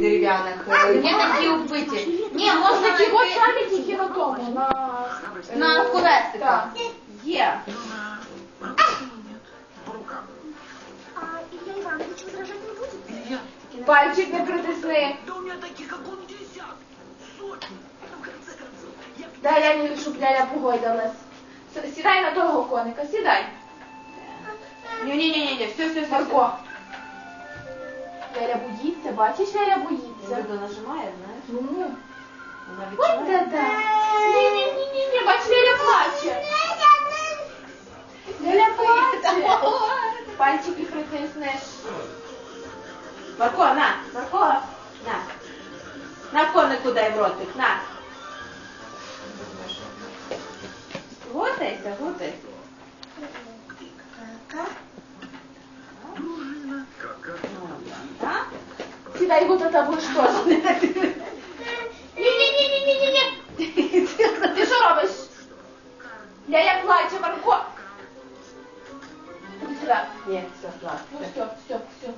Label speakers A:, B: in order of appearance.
A: дерев'яних. е, Є такі вбиті. Ні, можна
B: Такі от
A: знайти
B: тільки на тому, на...
A: на колесиках. Є.
C: А Илья Иванович возражать не будет?
D: Илья,
B: Пальчик не притисни.
D: да у меня таких как он сотни. Ну, в конце концов, я
B: Дай Ляні, щоб Ляля погойдалась. С- Сідай на того коника, сідай.
A: Ні-ні-ні, все, все, все.
B: Марко. Ляля боїться, бачиш, Ляля боїться.
A: Видно нажимає, знаєш?
B: Ну,
A: Вона відчуває.
B: да Ні, ні, ні, ні, ні, бач, Ляля плаче. Ляля плаче. Пальчики притиснеш.
A: Марко, на, Марко, на. На конику дай в ротик, на. Готайся, готайся.
B: Сідай його та будеш теж. Ні, ні, ні, ні, ні, ні, ні. Ти що робиш? Ляля плаче, Марко. Іди сюди.
A: Ні, все, клас.
B: Ну все, все, все.